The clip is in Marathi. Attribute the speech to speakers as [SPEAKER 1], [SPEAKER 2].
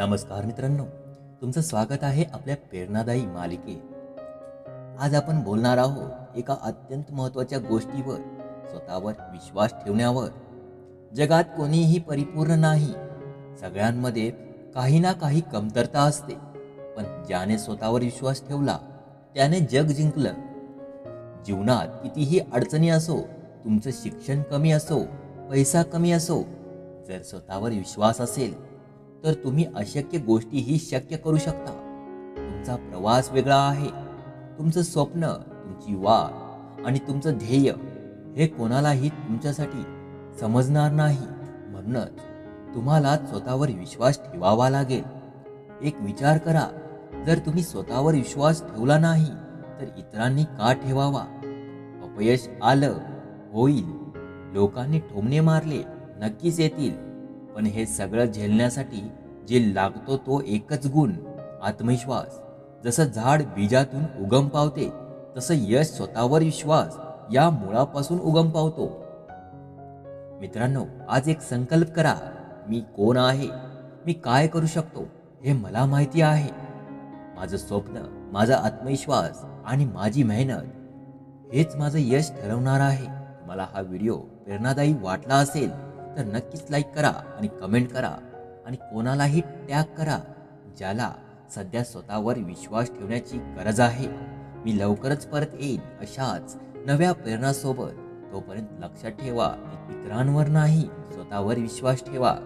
[SPEAKER 1] नमस्कार मित्रांनो तुमचं स्वागत आहे आपल्या प्रेरणादायी मालिकेत. आज आपण बोलणार आहोत एका अत्यंत महत्त्वाच्या गोष्टीवर स्वतःवर विश्वास ठेवण्यावर. जगात कोणीही परिपूर्ण नाही. सगळ्यांमध्ये काही ना काही कमतरता असते पण ज्याने स्वतःवर विश्वास ठेवला त्याने जग जिंकलं. जीवनात कितीही अडचणी असो तुमचं शिक्षण कमी असो पैसा कमी असो जर स्वतःवर विश्वास असेल तर तुम्ही अशक्य गोष्टीही शक्य करू शकता. तुमचा प्रवास वेगळा आहे. तुमचं स्वप्न तुमची वाट आणि तुमचं ध्येय हे कोणालाही तुमच्यासाठी समजणार नाही. म्हणूनच तुम्हाला स्वतःवर विश्वास ठेवावा लागेल. एक विचार करा जर तुम्ही स्वतःवर विश्वास ठेवला नाही तर इतरांनी का ठेवावा? अपयश आलं होईल. लोकांनी ठोमणे मारले नक्कीच येतील. पण हे सगळं झेलण्यासाठी जे लागतो तो एकच गुण आत्मविश्वास. जसं झाड बीजातून उगम पावते तसं यश स्वतःवर विश्वास या मुळापासून उगम पावतो. मित्रांनो आज एक संकल्प करा मी कोण आहे? मी काय करू शकतो? हे मला माहिती आहे. माझं स्वप्न माझा आत्मविश्वास आणि माझी मेहनत हेच माझं यश ठरवणार आहे. मला हा व्हिडिओ प्रेरणादायी वाटला असेल तर नक्कीच लाईक करा आणि कमेंट करा. आणि कोणालाही त्याग करा ज्याला सध्या स्वतःवर विश्वास ठेवण्याची गरज आहे. मी लवकरच परत येईन अशाच नव्या प्रेरणासोबत. तोपर्यंत लक्षात ठेवा इतरांवर नाही स्वतःवर विश्वास ठेवा.